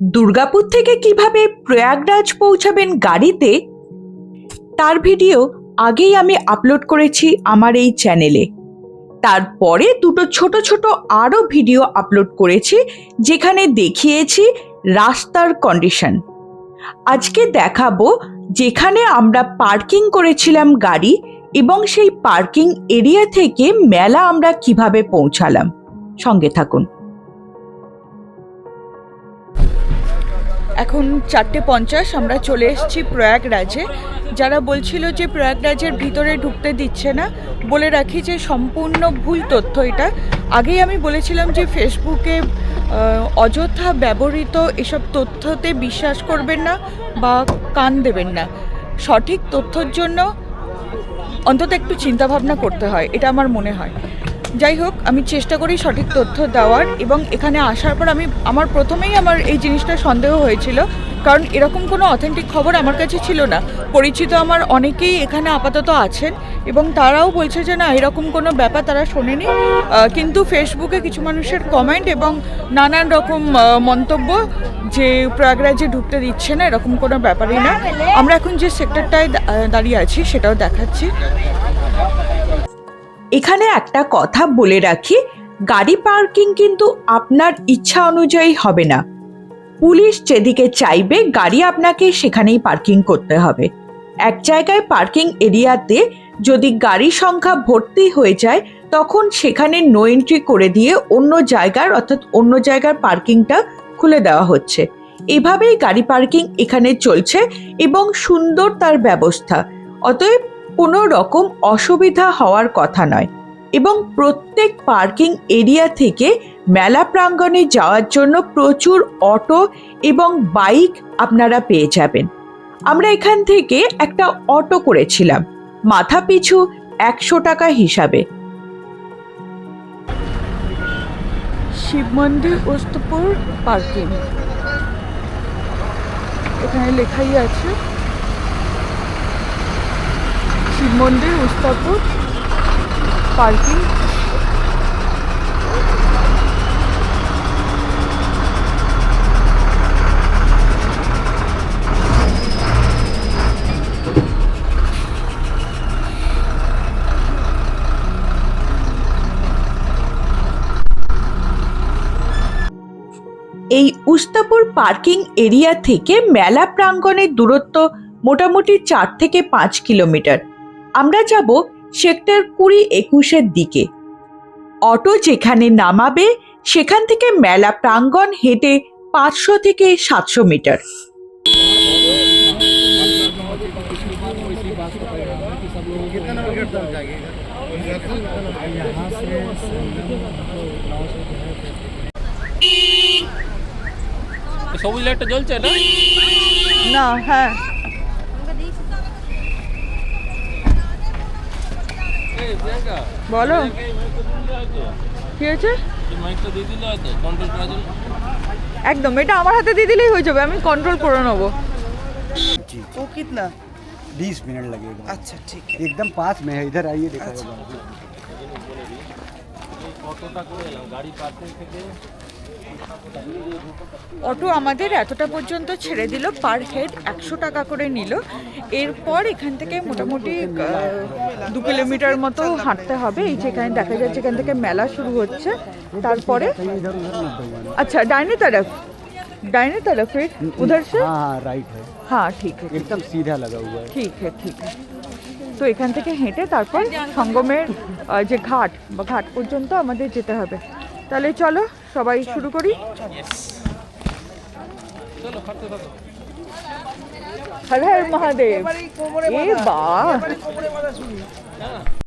দুর্গাপুর থেকে কীভাবে প্রয়াগরাজ পৌঁছাবেন গাড়িতে, তার ভিডিও আগেই আমি আপলোড করেছি আমার এই চ্যানেলে। তারপরে দুটো ছোট ছোট আরও ভিডিও আপলোড করেছি, যেখানে দেখিয়েছি রাস্তার কন্ডিশন আজকে দেখাবো যেখানে আমরা পার্কিং করেছিলাম গাড়ি এবং সেই পার্কিং এরিয়া থেকে মেলা আমরা কীভাবে পৌঁছালাম। সঙ্গে থাকুন। এখন চারটে পঞ্চাশ, আমরা চলে এসেছি প্রয়াগরাজে। যারা বলছিল যে প্রয়াগরাজের ভিতরে ঢুকতে দিচ্ছে না, বলে রাখি যে সম্পূর্ণ ভুল তথ্য এটা। আগেই আমি বলেছিলাম যে ফেসবুকে অযথা ব্যবহৃত এসব তথ্যতে বিশ্বাস করবেন না বা কান দেবেন না। সঠিক তথ্যর জন্য অন্তত একটু চিন্তাভাবনা করতে হয়, এটা আমার মনে হয়। যাই হোক, আমি চেষ্টা করি সঠিক তথ্য দেওয়ার এবং এখানে আসার পর আমি, আমার প্রথমেই আমার এই জিনিসটা সন্দেহ হয়েছিল। কারণ এরকম কোনো অথেন্টিক খবর আমার কাছে ছিল না। পরিচিত আমার অনেকেই এখানে আপাতত আছেন এবং তারাও বলছে যে, না, এরকম কোনো ব্যাপার তারা শোনেনি। কিন্তু ফেসবুকে কিছু মানুষের কমেন্ট এবং নানান রকম মন্তব্য যে প্রয়াগরাজে ঢুকতে দিচ্ছে না, এরকম কোনো ব্যাপারই না। আমরা এখন যে সেক্টরটায় দাঁড়িয়ে আছি সেটাও দেখাচ্ছি। এখানে একটা কথা বলে রাখি, গাড়ি পার্কিং কিন্তু আপনার ইচ্ছা অনুযায়ী হবে না। পুলিশ যেদিকে চাইবে, গাড়ি আপনাকে সেখানেই পার্কিং করতে হবে। এক জায়গায় পার্কিং এরিয়াতে যদি গাড়ি সংখ্যা ভর্তি হয়ে যায়, তখন সেখানে নো এন্ট্রি করে দিয়ে অন্য জায়গার, অর্থাৎ অন্য জায়গার পার্কিংটা খুলে দেওয়া হচ্ছে। এভাবেই গাড়ি পার্কিং এখানে চলছে এবং সুন্দর তার ব্যবস্থা। অতএব কোনো রকম অসুবিধা হওয়ার কথা নয় এবং প্রত্যেক পার্কিং এরিয়া থেকে মেলা প্রাঙ্গণে যাওয়ার জন্য প্রচুর অটো এবং বাইক আপনারা পেয়ে যাবেন। আমরা এখান থেকে একটা অটো করেছিলাম মাথা পিছু একশো টাকা হিসাবে। শিব মন্দির, ওস্তপুর, পার্কিং। এখানে লেখাই আছে শিব মন্দির উস্তাপুর পার্কিং। এই উস্তাপুর পার্কিং এরিয়া থেকে মেলা প্রাঙ্গণের দূরত্ব মোটামুটি চার থেকে পাঁচ কিলোমিটার। আমরা যাব সেক্টর কুড়ি একুশের দিকে। অটো যেখানে নামাবে সেখান থেকে মেলা প্রাঙ্গণ হেঁটে পাঁচশো থেকে সাতশো মিটার। সবুজ লাইটটা জ্বলছে না? না হ্যাঁ এই প্রিয়াঙ্কা বলো এই মাইকটা দিলে হয়তো কি হয়েছে এই মাইকটা দিয়ে দিলে হয়তো কন্ট্রোল করার জন্য একদম এটা আমার হাতে দিয়ে দিলেই হয়ে যাবে আমি কন্ট্রোল করে নেবো जी वो कितना बीस मिनट लगेगा अच्छा ठीक है एकदम पास में है इधर आइए देखा अच्छा। होगा এই কতটা করে এলাম গাড়ি পার্কিং থেকে অটো আমাদের এতটা পর্যন্ত ছেড়ে দিল পার হেড একশো টাকা করে নিল এরপর এখান থেকে মোটামুটি আহ, দু কিলোমিটার মতো হাঁটতে হবে এই যেখানে দেখা যাচ্ছে এখান থেকে মেলা শুরু হচ্ছে তারপরে कहीं इधर उधर मत दौड़ाना अच्छा दाहिने तरफ दाहिने तरफ फिर उधर से हाँ हाँ राइट है हाँ ठीक है एकदम सीधा लगा हुआ है ঠিক है ঠিক है তো এখান থেকে হেঁটে তারপর সঙ্গমের আহ, যে ঘাট বা ঘাট পর্যন্ত আমাদের যেতে হবে তাহলে চলো সবাই শুরু করি। হর হর মহাদেব। এ বাঁধা।